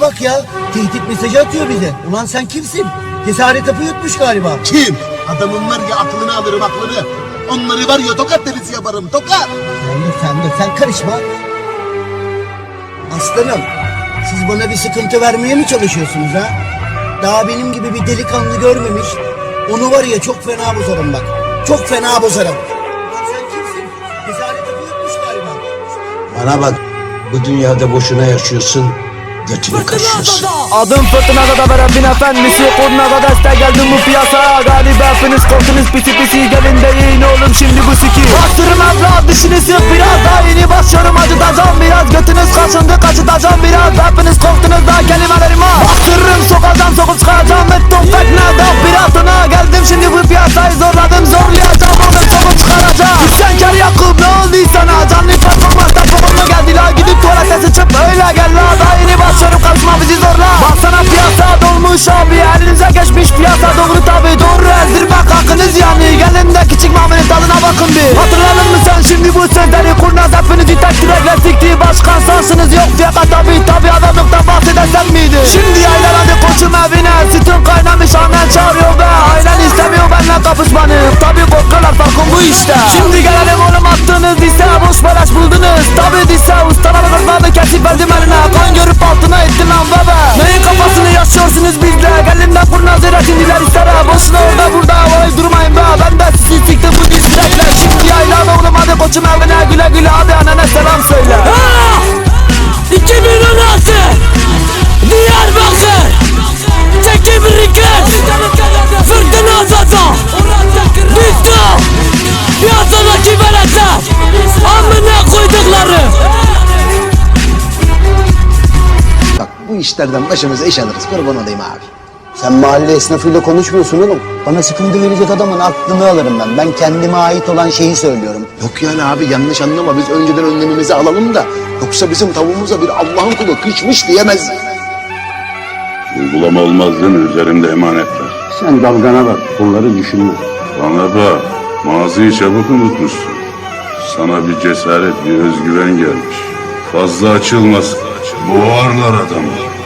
Bak ya tehdit mesajı atıyor bize. Ulan sen kimsin? Cesaret hapı yutmuş galiba. Kim? Adamın var ya aklını alırım aklını. Onları var ya tokat derisi yaparım tokat. Sen de sen de sen karışma. Aslanım siz bana bir sıkıntı vermeye mi çalışıyorsunuz ha? Daha benim gibi bir delikanlı görmemiş. Onu var ya çok fena bozarım bak. Çok fena bozarım. Ulan sen kimsin? Cesaret hapı yutmuş galiba. Bana bak bu dünyada boşuna yaşıyorsun götünü kaşıyorsun. Adım fırtınada da veren bin efendisi Kurnada destek geldim bu piyasaya Galiba hepiniz korktunuz pisi pisi Gelin de yiyin oğlum şimdi bu siki. Bastırın abla dişini sık biraz Daha yeni başlıyorum acıtacağım biraz. Götünüz kaşındı kaçıtacağım biraz. Hepiniz korktunuz daha kelimelerime. Bastırırım sokacağım bakın bir. Hatırladın mı sen? Şimdi bu sözleri Kurnaz hepinizi tek kürekle sikti Başkan sansınız. Yok fiyaka tabi Tabi adamlıktan bahsedersen miydi? Şimdi yaylandı koçum evine. Sütün kaynamış annen çağırıyor be. Ailen istemiyor benimle kapışmanı Tabi korkarlar farkın bu işte. Şimdi gelelim oğlum attığınız lise Boş beleş buldunuz. Tabi lise ustalar kırmadı kesip verdim eline. Kan görüp altına ettin lan bebe. Neyin kafasını yaşıyorsunuz bizle? Gelin de kurnaz üretimciler istere Boşuna orada burada havayı durmayın be. Ben koçum evine Güle güle hadi annene selam söyle. 2016 Diyarbakır. Çekim Riket Fırtına Zaza. Bitti Piyasadaki veletler Amına koydukları. Bak bu işlerden başımıza iş alırız. Kurban olayım abi. Sen mahalle esnafıyla konuşmuyorsun oğlum. Bana sıkıntı verecek adamın aklını alırım ben. Ben kendime ait olan şeyi söylüyorum. Yok yani abi yanlış anlama biz önceden önlemimizi alalım da. Yoksa bizim tavuğumuza bir Allah'ın kulu kıçmış diyemez. Uygulama olmaz değil mi? Üzerimde emanetler. Sen dalgana bak bunları düşünme. Bana bak, maziyi çabuk unutmuşsun. Sana bir cesaret, bir özgüven gelmiş. Fazla açılmasın. Boğarlar adamı.